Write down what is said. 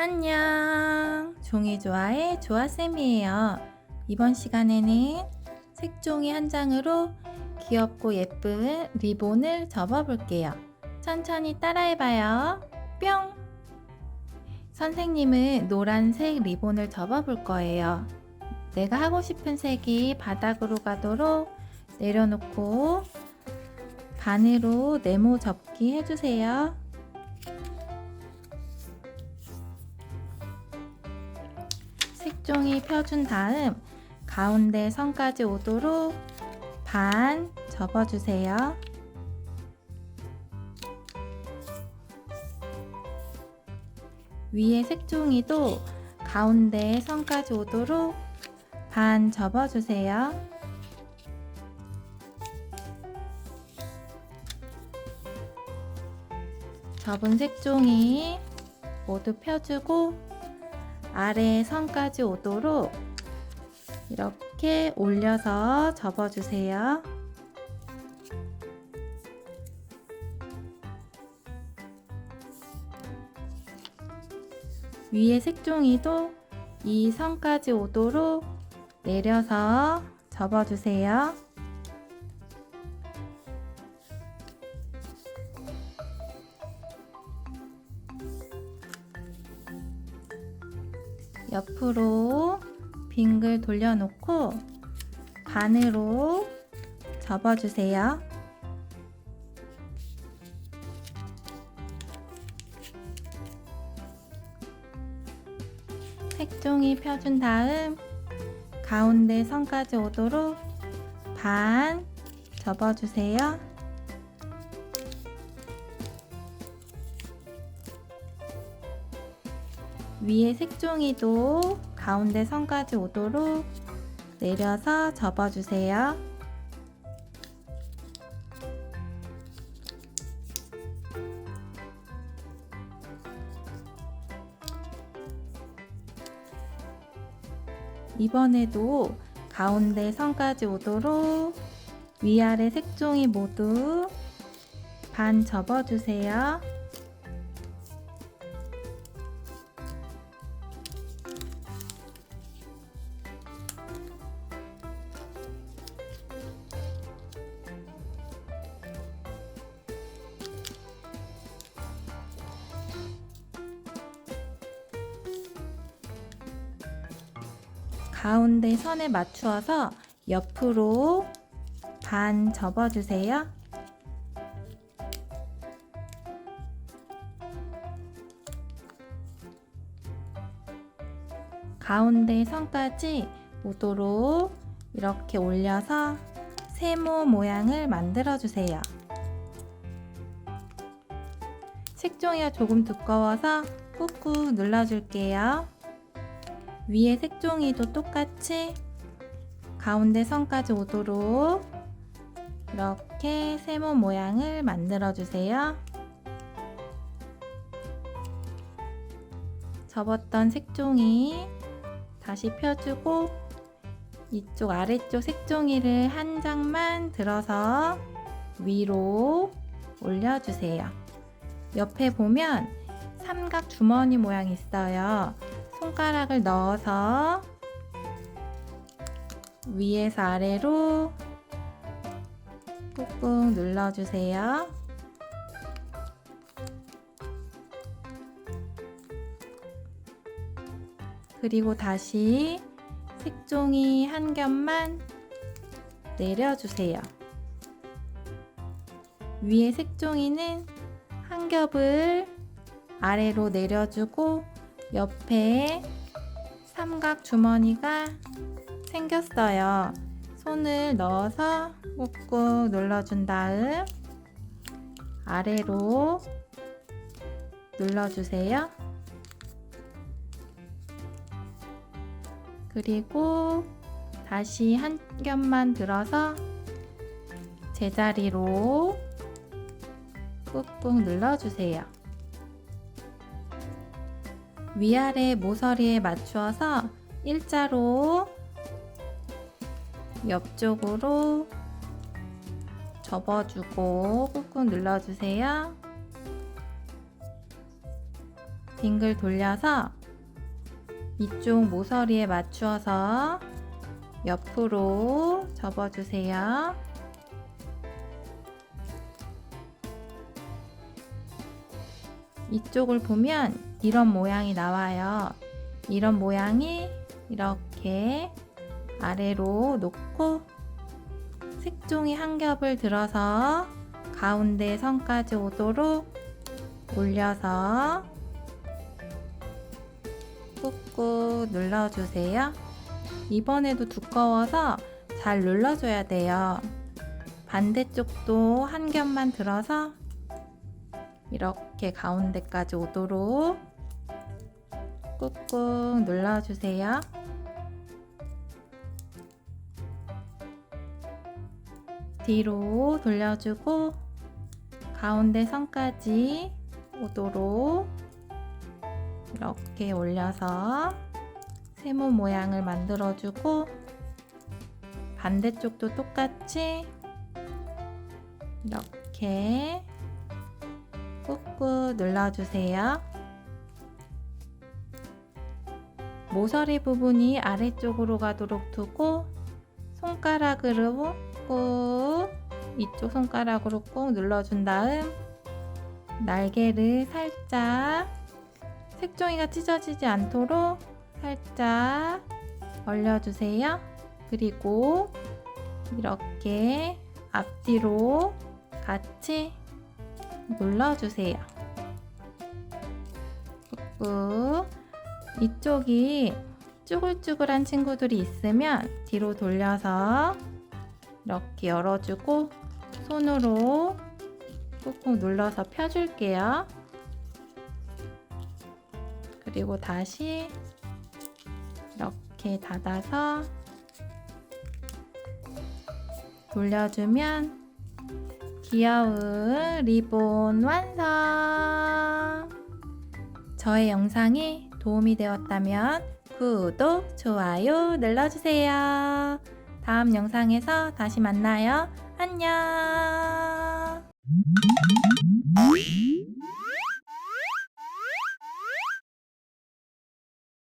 안녕. 종이 좋아의 조아쌤이에요. 이번 시간에는 색종이 한 장으로 귀엽고 예쁜 리본을 접어볼게요. 천천히 따라해봐요. 뿅! 선생님은 노란색 리본을 접어볼 거예요. 내가 하고 싶은 색이 바닥으로 가도록 내려놓고 반으로 네모 접기 해주세요. 색종이 펴준 다음 가운데 선까지 오도록 반 접어주세요. 위에 색종이도 가운데 선까지 오도록 반 접어주세요. 접은 색종이 모두 펴주고 아래 선까지 오도록 이렇게 올려서 접어주세요. 위에 색종이도 이 선까지 오도록 내려서 접어주세요. 옆으로 빙글 돌려놓고 반으로 접어주세요. 색종이 펴준 다음 가운데 선까지 오도록 반 접어주세요. 위에 색종이도 가운데 선까지 오도록 내려서 접어주세요. 이번에도 가운데 선까지 오도록 위아래 색종이 모두 반 접어주세요. 가운데 선에 맞추어서 옆으로 반 접어주세요. 가운데 선까지 오도록 이렇게 올려서 세모 모양을 만들어 주세요. 색종이가 조금 두꺼워서 꾹꾹 눌러줄게요. 위에 색종이도 똑같이 가운데 선까지 오도록 이렇게 세모 모양을 만들어 주세요. 접었던 색종이 다시 펴주고 이쪽 아래쪽 색종이를 한 장만 들어서 위로 올려주세요. 옆에 보면 삼각 주머니 모양 있어요. 손가락을 넣어서 위에서 아래로 꾹꾹 눌러주세요. 그리고 다시 색종이 한 겹만 내려주세요. 위에 색종이는 한 겹을 아래로 내려주고 옆에 삼각 주머니가 생겼어요. 손을 넣어서 꾹꾹 눌러준 다음 아래로 눌러주세요. 그리고 다시 한 겹만 들어서 제자리로 꾹꾹 눌러주세요. 위아래 모서리에 맞추어서 일자로 옆쪽으로 접어주고 꾹꾹 눌러주세요. 빙글 돌려서 이쪽 모서리에 맞추어서 옆으로 접어주세요. 이쪽을 보면 이런 모양이 나와요. 이런 모양이 이렇게 아래로 놓고 색종이 한 겹을 들어서 가운데 선까지 오도록 올려서 꾹꾹 눌러주세요. 이번에도 두꺼워서 잘 눌러줘야 돼요. 반대쪽도 한 겹만 들어서 이렇게 가운데까지 오도록 꾹꾹 눌러주세요. 뒤로 돌려주고 가운데 선까지 오도록 이렇게 올려서 세모 모양을 만들어주고 반대쪽도 똑같이 이렇게 꾹꾹 눌러주세요. 모서리 부분이 아래쪽으로 가도록 두고 손가락으로 꾹 이쪽 손가락으로 꾹 눌러준 다음 날개를 살짝 색종이가 찢어지지 않도록 살짝 벌려주세요. 그리고 이렇게 앞뒤로 같이 눌러주세요. 꾹꾹 이쪽이 쭈글쭈글한 친구들이 있으면 뒤로 돌려서 이렇게 열어주고 손으로 꾹꾹 눌러서 펴줄게요. 그리고 다시 이렇게 닫아서 돌려주면 귀여운 리본 완성! 저의 영상이 도움이 되었다면 구독, 좋아요 눌러주세요. 다음 영상에서 다시 만나요. 안녕!